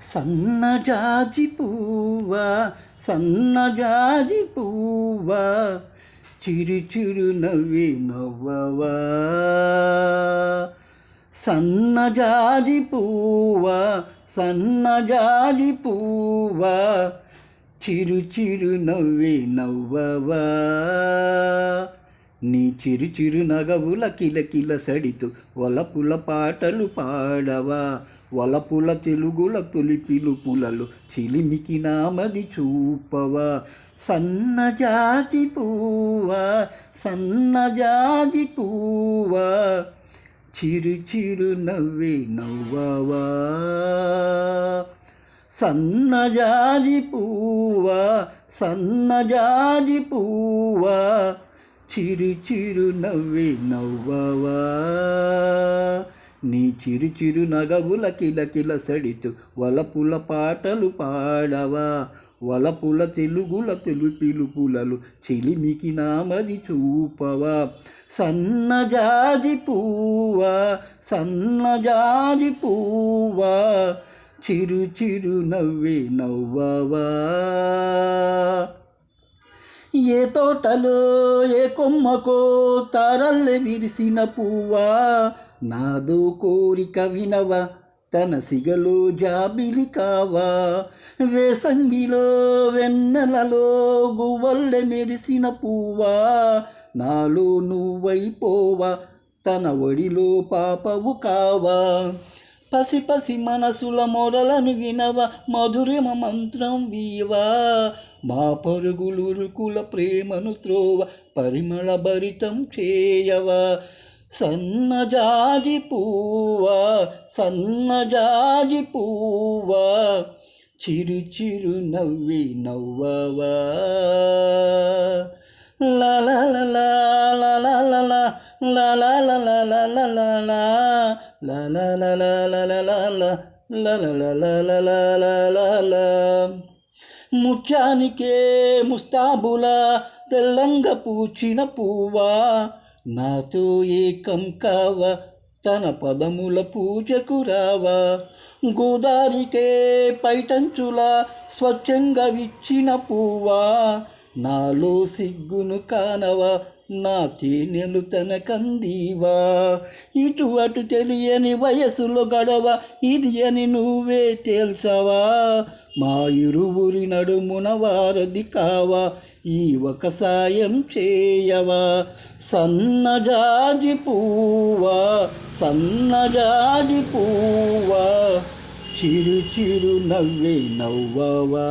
సన్నజాజి పువ్వా సన్నజాజి పువ్వ చిరు చిరు నవ్వి నవ్వవా. సన్నజాజి పువ్వా సన్నజాజి పువ్వ చిరు చిరు నవ్వి నవ్వవా. నీ చిరు చిరు నగవుల కిలకిల సడితు వలపుల పాటలు పాడవా. వలపుల తెలుగుల తొలి పిలుపులలో చిలిమికి నామది చూపవా. సన్నజాజి పువ్వా సన్నజాజి పూవ చిరు చిరు నవ్వే నవ్వవా. సన్నజాజి పువ్వా సన్నజాజి పూవా చిరు చిరు నవ్వే నవ్వవా? నీ చిరు చిరు నగవుల కిలకిల సడితు వలపుల పాటలు పాడవా? వలపుల తెలుగుల తెలు పిలుపులలు చిలిమికి నామది చూపవా? సన్నజాజి పువ్వా? సన్నజాజి పువ్వా? చిరు చిరు నవ్వే నవ్వవా? ఏ తోటలో ఏ కొమ్మకో తరల్లె విరిసిన పువ్వా? నాదో కోరిక వినవ తన సిగలో జాబిలి కావా? వేసంగిలో వెన్నెలలో గువ్వల్లె మెరిసిన పువ్వా? నాలో నువ్వైపోవా తన ఒడిలో పాపవు కావా? పసి పసి మనసుల మొరలను వినవ మధురిమ మంత్రం వీవా మా పరుగులురుకుల ప్రేమను త్రోవ పరిమళ భరితం చేయవా సన్నజాజి పువ్వా సన్నజాజి పువ్వా చిరు చిరు నవ్వి నవ్వవా లా లా లా లా లా లా లా లా లా లా లా లా లా లా ముఖ్యానికే ముస్తాబుల తెల్లంగ పూచిన పువ్వా నాతో ఏకం కావ తన పదముల పూజకు రావా గోదారికే పైటంచుల స్వచ్ఛంగా విచ్చిన పువ్వా నాలో సిగ్గును కానవా నా తేనెలు తన కందీవా. ఇటు అటు తెలియని వయసులో గడవ ఇది అని నువ్వే తేల్చవా. మా ఇరువురి నడుమున వారది కావా ఈ ఒక సాయం చేయవా. సన్నజాజి పువ్వా సన్నజాజి పువ్వా చిరు చిరు నవ్వే నవ్వవా.